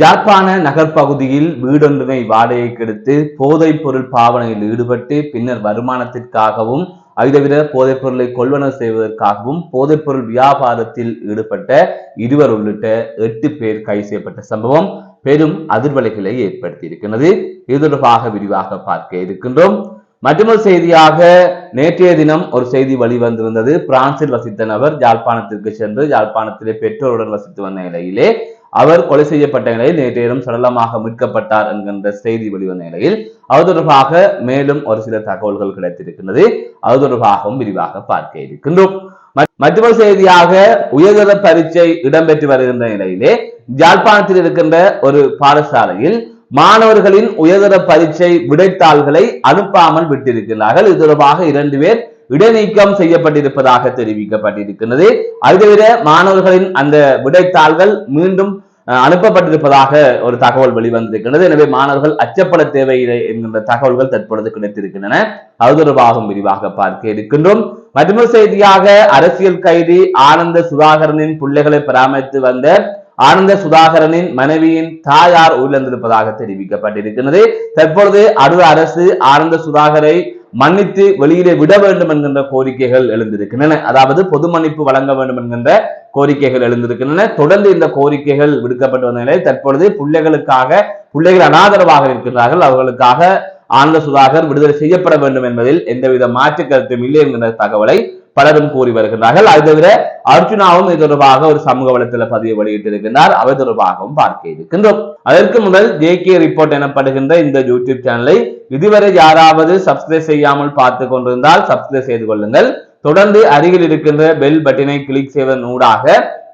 ஜாப்பான நகர்ப்பகுதியில் வீடொன்றுமை வாடகைக்கு எடுத்து போதைப் பொருள் பாவனையில் ஈடுபட்டு பின்னர் வருமானத்திற்காகவும் அதைவிட போதைப் பொருளை கொள்வனவு செய்வதற்காகவும் போதைப் பொருள் வியாபாரத்தில் ஈடுபட்ட இருவர் உள்ளிட்ட எட்டு பேர் கைது செய்யப்பட்ட சம்பவம் பெரும் அதிர்வலைகளை ஏற்படுத்தி இருக்கின்றது இது தொடர்பாக விரிவாக பார்க்க இருக்கின்றோம். மற்றொரு செய்தியாக நேற்றைய தினம் ஒரு செய்தி வெளிவந்திருந்தது. பிரான்சில் வசித்த நபர் யாழ்ப்பாணத்திற்கு சென்று யாழ்ப்பாணத்திலே பெற்றோருடன் வசித்து வந்த நிலையிலே அவர் கொலை செய்யப்பட்ட நிலையில் நேற்று தினம் சடலமாக மீட்கப்பட்டார் என்கின்ற செய்தி வெளிவந்த நிலையில் அது தொடர்பாக மேலும் ஒரு சில தகவல்கள் கிடைத்திருக்கின்றது. அது தொடர்பாகவும் விரிவாக பார்க்க இருக்கின்றோம். மற்றொரு செய்தியாக உயர்தர பரீட்சை இடம்பெற்று வருகின்ற நிலையிலே ஜாழ்ப்பாணத்தில் இருக்கின்ற ஒரு பாடசாலையில் மாணவர்களின் உயர்தர பரீட்சை விடைத்தாள்களை அனுப்பாமல் விட்டிருக்கிறார்கள் இது தொடர்பாக இரண்டு பேர் இடைநீக்கம் செய்யப்பட்டிருப்பதாக தெரிவிக்கப்பட்டிருக்கிறது அது தவிர மாணவர்களின் அந்த விடைத்தாள்கள் மீண்டும் அனுப்பப்பட்டிருப்பதாக ஒரு தகவல் வெளிவந்திருக்கிறது எனவே மாணவர்கள் அச்சப்பட தேவையில்லை என்கின்ற தகவல்கள் தற்பொழுது கிடைத்திருக்கின்றன. அது தொடர்பாகவும் விரிவாக பார்க்க இருக்கின்றோம். மற்றொரு செய்தியாக அரசியல் கைதி ஆனந்த சுதாகரனின் பிள்ளைகளை பராமரித்து வந்த ஆனந்த சுதாகரனின் மனைவியின் தாயார் உயிரிழந்திருப்பதாக தெரிவிக்கப்பட்டிருக்கிறது தற்பொழுது அடுத்த அரசு ஆனந்த சுதாகரை மன்னித்து வெளியிலே விட வேண்டும் என்கின்ற கோரிக்கைகள் எழுந்திருக்கின்றன. அதாவது பொது மன்னிப்பு வழங்க வேண்டும் என்கின்ற கோரிக்கைகள் எழுந்திருக்கின்றன. தொடர்ந்து இந்த கோரிக்கைகள் விடுக்கப்பட்டு வந்த நிலையில் தற்பொழுது பிள்ளைகளுக்காக பிள்ளைகள் அனாதரவாக இருக்கின்றார்கள். அவர்களுக்காக ஆனந்த சுதாகர் விடுதலை செய்யப்பட வேண்டும் என்பதில் எந்தவித மாற்று கருத்தும் இல்லை என்கின்ற தகவலை பலரும் கூறி வருகின்றார்கள். அது தவிர அர்ஜுனாவும் இது தொடர்பாக ஒரு சமூக வலைத்தள பதிவை வெளியிட்டிருக்கிறார் அவை தொடர்பாகவும் பார்க்க இருக்கின்றோம். அதற்கு முதல் ஜே கே ரிப்போர்ட் எனப்படுகின்ற இந்த யூடியூப் சேனலை இதுவரை யாராவது சப்ஸ்கிரைப் செய்யாமல் பார்த்து கொண்டிருந்தால் சப்ஸ்கிரைப் செய்து கொள்ளுங்கள். தொடர்ந்து அருகில் இருக்கின்ற பெல் பட்டினை கிளிக் செய்வதன் ஊடாக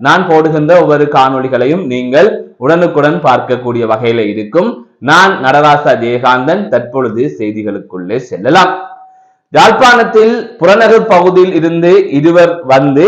நான் போடுகின்ற ஒவ்வொரு காணொளிகளையும் நீங்கள் உடனுக்குடன் பார்க்கக்கூடிய வகையில இருக்கும். நான் நடராசா ஜெயகாந்தன் தற்பொழுது செய்திகளுக்குள்ளே செல்லலாம். யாழ்ப்பாணத்தில் புறநகர் பகுதியில் இருந்து இருவர் வந்து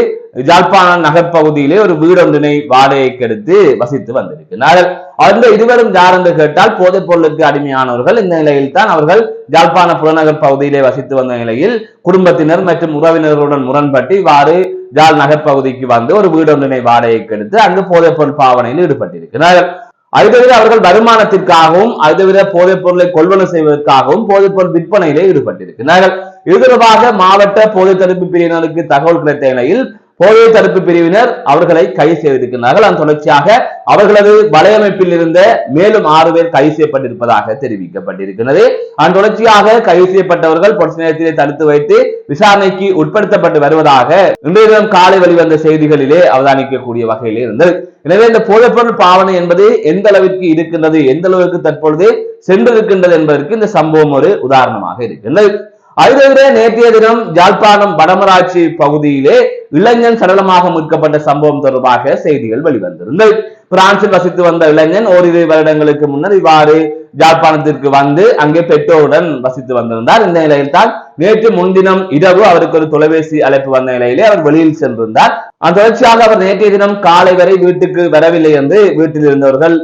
யாழ்ப்பாண நகர் பகுதியிலே ஒரு வீடொன்றினை வாடகைக்கு எடுத்து வசித்து வந்திருக்கிறார்கள். அந்த இருவரும் யார் என்று கேட்டால் போதைப் பொருளுக்கு அடிமையானவர்கள். இந்த நிலையில் தான் அவர்கள் யாழ்ப்பாண புறநகர் பகுதியிலே வசித்து வந்த நிலையில் குடும்பத்தினர் மற்றும் உறவினர்களுடன் முரண்பட்டு இவ்வாறு ஜாழ் நகர் பகுதிக்கு வந்து ஒரு வீடொன்றினை வாடகைக்கு எடுத்து அங்கு போதைப் பொருள் பாவனையில் ஈடுபட்டிருக்கிறார்கள். அது தவிர அவர்கள் வருமானத்திற்காகவும் அது தவிர போதைப் பொருளை கொள்வனை செய்வதற்காகவும் போதைப் பொருள் விற்பனையிலே ஈடுபட்டிருக்கிறார்கள். இது தொடர்பாக மாவட்ட போதை தடுப்பு பிரிவினருக்கு தகவல் கிடைத்த நிலையில் போதை தடுப்பு பிரிவினர் அவர்களை கைது செய்திருக்கிறார்கள் அதன் தொடர்ச்சியாக அவர்களது வலையமைப்பில் இருந்த மேலும் ஆறு பேர் கைது செய்யப்பட்டிருப்பதாக தெரிவிக்கப்பட்டிருக்கிறது. அதன் தொடர்ச்சியாக கைது செய்யப்பட்டவர்கள் பொலிஸ் நிலையத்திலே தடுத்து வைத்து விசாரணைக்கு உட்படுத்தப்பட்டு வருவதாக இன்றைய தினம் காலை வெளிவந்த செய்திகளிலே அவதானிக்கக்கூடிய வகையிலே இருந்தது. எனவே இந்த போதைப்பொருள் பாவனை என்பது எந்த அளவிற்கு இருக்கின்றது எந்த அளவுக்கு தற்பொழுது சென்றிருக்கின்றது என்பதற்கு இந்த சம்பவம் ஒரு உதாரணமாக இருக்கின்றது. அதுதவிர நேற்றைய தினம் ஜாழ்ப்பாணம் வடமராட்சி பகுதியிலே இளைஞன் சடலமாக மீட்கப்பட்ட சம்பவம் தொடர்பாக செய்திகள் வெளிவந்திருந்தது. பிரான்சில் வசித்து வந்த இளைஞன் ஓரிரு வருடங்களுக்கு முன்னர் இவ்வாறு ஜாழ்ப்பாணத்திற்கு வந்து அங்கே பெற்றோருடன் வசித்து வந்திருந்தார். இந்த நிலையில் தான் நேற்று முன்தினம் இரவு அவருக்கு ஒரு தொலைபேசி அழைப்பு வந்த நிலையிலே அவர் வெளியில் சென்றிருந்தார். அந்த தொடர்ச்சியாக அவர் நேற்றைய தினம் காலை வரை வீட்டுக்கு வரவில்லை என்று வீட்டில் இருந்தவர்கள்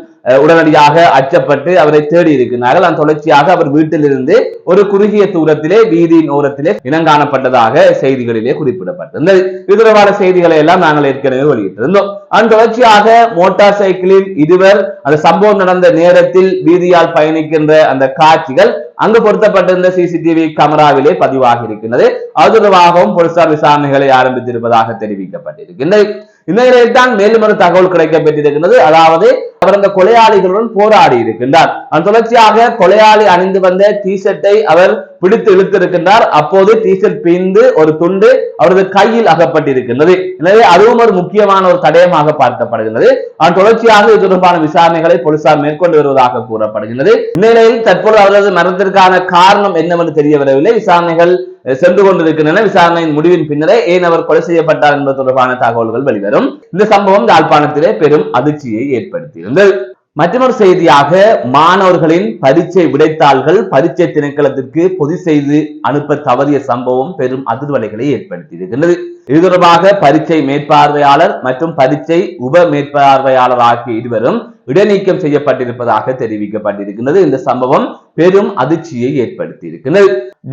உடனடியாக அச்சப்பட்டு அவரை தேடி இருக்கிறார்கள். அந்த தொடர்ச்சியாக அவர் வீட்டிலிருந்து ஒரு குறுகிய தூரத்திலே வீதியின் ஓரத்திலே இனங்காணப்பட்டதாக செய்திகளிலே குறிப்பிடப்பட்டிருந்தது இது தொடர்பான செய்திகளை எல்லாம் நாங்கள் ஏற்கனவே வெளியிட்டிருந்தோம். அந்த தொடர்ச்சியாக மோட்டார் சைக்கிளில் இருவர் அந்த சம்பவம் நடந்த நேரத்தில் வீதியால் பயணிக்கின்ற அந்த காட்சிகள் அங்கு பொருத்தப்பட்டிருந்த சிசிடிவி கேமராவிலே பதிவாகி இருக்கின்றது. அது தொடர்பாகவும் போலீசார் விசாரணைகளை ஆரம்பித்திருப்பதாக தெரிவிக்கப்பட்டிருக்கின்றது. இந்த நிலையில் தான் மேலும் ஒரு தகவல் கிடைக்கப்பட்டிருக்கின்றது அதாவது அவர் அந்த கொலையாளிகளுடன் போராடி இருக்கின்றார். தொடர்ச்சியாக கொலையாளி அணிந்து வந்த டிஷர்ட்டை அவர் பிடித்து இழுத்திருக்கின்றார். அப்போது டிஷர்ட் பிந்து ஒரு துண்டு அவரது கையில் அகப்பட்டிருக்கின்றது. எனவே அதுவும் ஒரு முக்கியமான ஒரு தடயமாக பார்க்கப்படுகின்றது. அதன் தொடர்ச்சியாக இது தொடர்பான விசாரணைகளை போலீசார் மேற்கொண்டு வருவதாக கூறப்படுகின்றது. இந்நிலையில் தற்போது அவரது மரணத்திற்கான காரணம் என்னவென்று தெரிய வரவில்லை விசாரணைகள் சென்று கொண்டிருக்கின்றன. விசாரணையின் முடிவின் பின்னரே ஏன் அவர் கொலை செய்யப்பட்டார் என்பது தொடர்பான தகவல்கள் வெளிவரும். இந்த சம்பவம் யாழ்ப்பாணத்திலே பெரும் அதிர்ச்சியை ஏற்படுத்தியிருந்தது. மற்றொரு செய்தியாக மாணவர்களின் பரீட்சை விடைத்தாள்கள் பரீட்சை திணைக்களத்திற்கு பொது செய்து அனுப்ப தவறிய சம்பவம் பெரும் அதிர்வலைகளை ஏற்படுத்தியிருக்கின்றது. இது தொடர்பாக பரீட்சை மேற்பார்வையாளர் மற்றும் பரீட்சை உப மேற்பார்வையாளர் ஆகிய இருவரும் இடைநீக்கம் செய்யப்பட்டிருப்பதாக தெரிவிக்கப்பட்டிருக்கின்றது. இந்த சம்பவம் பெரும் அதிர்ச்சியை ஏற்படுத்தியிருக்கிறது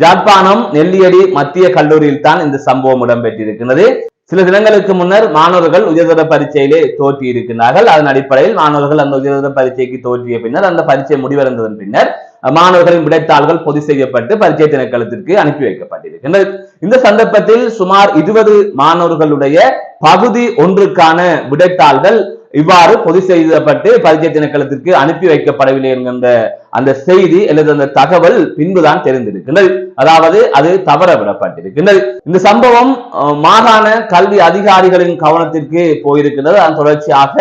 ஜாழ்ப்பாணம் நெல்லியடி மத்திய கல்லூரியில் தான் இந்த சம்பவம் இடம்பெற்றிருக்கிறது சில தினங்களுக்கு முன்னர் மாணவர்கள் உயர்தர பரீட்சையிலே தோற்றி இருக்கின்றார்கள் அதன் அடிப்படையில் மாணவர்கள் அந்த உயர்தர பரீட்சைக்கு தோற்றிய பின்னர் அந்த பரீட்சை முடிவடைந்ததன் பின்னர் மாணவர்களின் விடைத்தாள்கள் பொது செய்யப்பட்டு பரீட்சை திணைக்களத்திற்கு அனுப்பி வைக்கப்பட்டிருக்கின்றது. இந்த சந்தர்ப்பத்தில் சுமார் இருபது மாணவர்களுடைய பகுதி ஒன்றுக்கான விடைத்தாள்கள் இவ்வாறு பொது செய்யப்பட்டு பரீட்சை திணைக்களத்திற்கு அனுப்பி வைக்கப்படவில்லை என்கின்ற அந்த செய்தி அல்லது அந்த தகவல் பின்புதான் தெரிந்திருக்கின்றது. அதாவது அது தவற விடப்பட்டிருக்கின்றது இந்த சம்பவம் மாகாண கல்வி அதிகாரிகளின் கவனத்திற்கு போயிருக்கின்றது. அதன் தொடர்ச்சியாக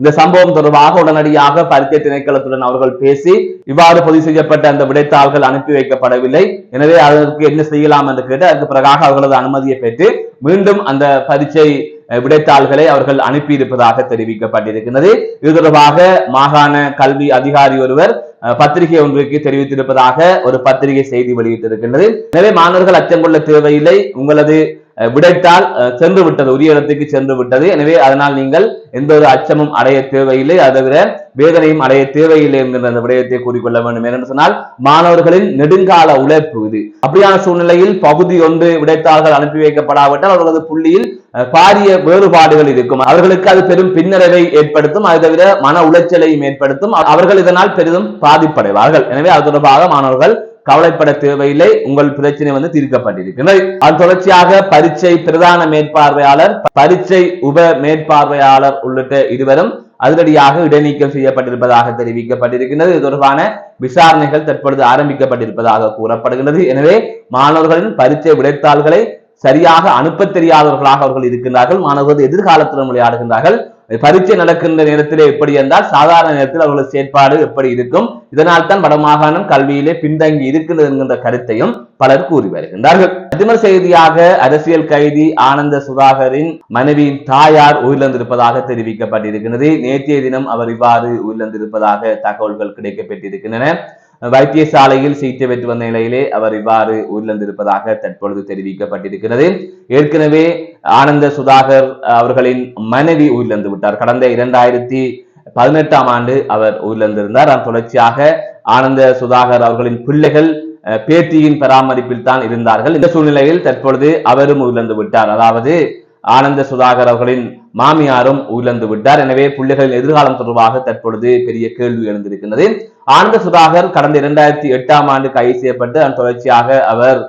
இந்த சம்பவம் தொடர்பாக உடனடியாக பரீட்சை திணைக்களத்துடன் அவர்கள் பேசி இவ்வாறு பதிவு செய்யப்பட்ட அந்த விடைத்தாள்கள் அனுப்பி வைக்கப்படவில்லை. எனவே அதற்கு என்ன செய்யலாம் என்று கேட்டு அதற்கு பிறகாக அவர்களது அனுமதியை பெற்று மீண்டும் அந்த பரீட்சை விடைத்தாள்களை அவர்கள் அனுப்பி இருப்பதாக தெரிவிக்கப்பட்டிருக்கிறது இது தொடர்பாக மாகாண கல்வி அதிகாரி ஒருவர் அஹ், பத்திரிகை ஒன்றுக்கு தெரிவித்திருப்பதாக ஒரு பத்திரிகை செய்தி வெளியிட்டிருக்கின்றது. எனவே மாணவர்கள் அச்சம் கொள்ள தேவையில்லை. உங்களது விடைத்தால் சென்று விட்டது உரிய இடத்துக்கு சென்று விட்டது. எனவே அதனால் நீங்கள் எந்த ஒரு அச்சமும் அடைய தேவையில்லை. அதை தவிர வேதனையும் அடைய தேவையில்லை என்கிற அந்த விடயத்தை கூறிக்கொள்ள வேண்டும். என்று சொன்னால் மாணவர்களின் நெடுங்கால உழைப்பு இது. அப்படியான சூழ்நிலையில் பகுதி ஒன்று விடைத்தாள்கள் அனுப்பி வைக்கப்படாவிட்டால் அவர்களது புள்ளியில் பாரிய வேறுபாடுகள் இருக்கும். அவர்களுக்கு அது பெரும் பின்னடைவை ஏற்படுத்தும். அது தவிர மன உளைச்சலையும் ஏற்படுத்தும். அவர்கள் இதனால் பெரிதும் பாதிப்படைவார்கள். எனவே அது தொடர்பாக மாணவர்கள் கவலைப்பட தேவையில்லை. உங்கள் பிரச்சனை வந்து தீர்க்கப்பட்டிருக்கிறது. அது தொடர்ச்சியாக பரீட்சை பிரதான மேற்பார்வையாளர் பரீட்சை உப மேற்பார்வையாளர் உள்ளிட்ட இருவரும் அதிரடியாக இடைநீக்கம் செய்யப்பட்டிருப்பதாக தெரிவிக்கப்பட்டிருக்கின்றது இது தொடர்பான விசாரணைகள் தற்பொழுது ஆரம்பிக்கப்பட்டிருப்பதாக கூறப்படுகின்றது எனவே மாணவர்களின் பரீட்சை விடைத்தாள்களை சரியாக அனுப்ப தெரியாதவர்களாக அவர்கள் இருக்கின்றார்கள். மாணவர்கள் எதிர்காலத்திலும் விளையாடுகின்றார்கள். பரீட்சை நடக்கின்ற நேரத்திலே எப்படி என்றால் சாதாரண நேரத்தில் அவர்களது செயற்பாடு எப்படி இருக்கும்? இதனால் தான் வடமாகாணம் கல்வியிலே பின்தங்கி இருக்கின்றது என்கின்ற கருத்தையும் பலர் கூறி வருகின்றார்கள். அதிமர் செய்தியாக அரசியல் கைதி ஆனந்த சுதாகரின் மனைவியின் தாயார் உயிரிழந்திருப்பதாக தெரிவிக்கப்பட்டிருக்கிறது. நேற்றைய தினம் அவர் இவ்வாறு உயிரிழந்திருப்பதாக தகவல்கள் கிடைக்கப்பட்டிருக்கின்றன வைத்தியசாலையில் சிகிச்சை பெற்று வந்த நிலையிலே அவர் இவ்வாறு உயிரிழந்திருப்பதாக தற்பொழுது தெரிவிக்கப்பட்டிருக்கிறது. ஏற்கனவே ஆனந்த சுதாகர் அவர்களின் மனைவி உயிரிழந்து விட்டார். கடந்த இரண்டாயிரத்தி பதினெட்டாம் ஆண்டு அவர் உயிரிழந்திருந்தார். அதன் தொடர்ச்சியாக ஆனந்த சுதாகர் அவர்களின் பிள்ளைகள் அஹ், பேத்தியின் பராமரிப்பில் தான் இருந்தார்கள். இந்த சூழ்நிலையில் தற்பொழுது அவரும் உயிரிழந்து விட்டார். அதாவது ஆனந்த சுதாகர் அவர்களின் மாமியாரும் உயிர்ந்து விட்டார். எனவே பிள்ளைகளின் எதிர்காலம் தொடர்பாக தற்பொழுது பெரிய கேள்வி எழுந்திருக்கின்றது. ஆனந்த சுதாகர் கடந்த இரண்டாயிரத்தி எட்டாம் ஆண்டு கைது செய்யப்பட்டு அதன் தொடர்ச்சியாக அவர்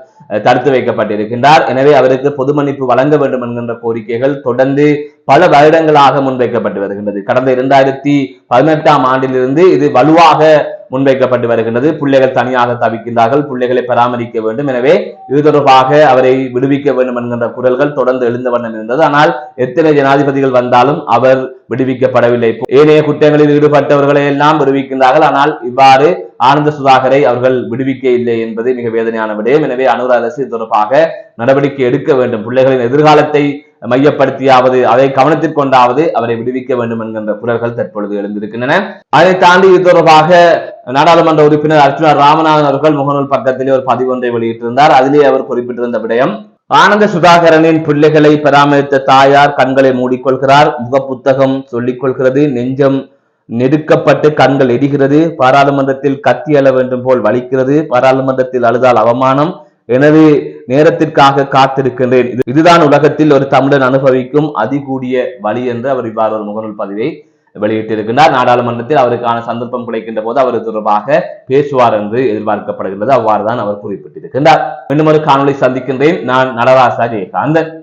தடுத்து வைக்கப்பட்டிருக்கின்றார். எனவே அவருக்கு பொது மன்னிப்பு வழங்க வேண்டும் என்கின்ற கோரிக்கைகள் தொடர்ந்து பல வருடங்களாக முன்வைக்கப்பட்டு வருகின்றது. கடந்த இரண்டாயிரத்தி பதினெட்டாம் ஆண்டிலிருந்து இது வலுவாக முன்வைக்கப்பட்டு வருகின்றது. பிள்ளைகள் தனியாக தவிக்கின்றார்கள். பிள்ளைகளை பராமரிக்க வேண்டும். எனவே இது தொடர்பாக அவரை விடுவிக்க வேண்டும் என்கின்ற குரல்கள் தொடர்ந்து எழுந்த வண்ணம் இருந்தது. ஆனால் எத்தனை ஜனாதிபதிகள் வந்தாலும் அவர் விடுவிக்கப்படவில்லை. ஏனைய குற்றங்களில் ஈடுபட்டவர்களை எல்லாம் விடுவிக்கின்றார்கள். ஆனால் இவ்வாறு ஆனந்த சுதாகரை அவர்கள் விடுவிக்க இல்லை என்பது மிக வேதனையான விடயம். எனவே அனுர அரசு தொடர்பாக நடவடிக்கை எடுக்க வேண்டும். பிள்ளைகளின் எதிர்காலத்தை மையப்படுத்தியாவது அதை கவனத்திற்கொண்டாவது அவரை விடுவிக்க வேண்டும் என்கின்ற குரல்கள் தற்பொழுது எழுந்திருக்கின்றன. அதை தாண்டி இது தொடர்பாக நாடாளுமன்ற உறுப்பினர் அர்ஜுனா ராமநாதன் அவர்கள் முகநூல் பக்கத்திலே ஒரு பதிவு ஒன்றை வெளியிட்டிருந்தார். அதிலே அவர் குறிப்பிட்டிருந்த விடயம் ஆனந்த சுதாகரனின் பிள்ளைகளை பராமரித்த தாயார் கண்களை மூடிக்கொள்கிறார். முகப்புத்தகம் சொல்லிக் கொள்கிறது நெஞ்சம் நெருக்கப்பட்டு கண்கள் எரிகிறது. பாராளுமன்றத்தில் கத்தி அழ வேண்டும் போல் வலிக்கிறது. பாராளுமன்றத்தில் அழுதால் அவமானம். எனவே நேரத்திற்காக காத்திருக்கின்றேன். இது- இதுதான் உலகத்தில் ஒரு தமிழன் அனுபவிக்கும் அதிகூடிய வழி என்று அவர் இவ்வாறு ஒரு முகநூல் பதிவை வெளியிட்டிருக்கின்றார். நாடாளுமன்றத்தில் அவருக்கான சந்தர்ப்பம் கிடைக்கின்ற போது அவர் தொடர்பாக பேசுவார் என்று எதிர்பார்க்கப்படுகின்றது. அவ்வாறுதான் அவர் குறிப்பிட்டிருக்கின்றார். மீண்டும் ஒரு காணொலி சந்திக்கின்றேன். நான் நடராசா ஜெயகாந்தன்.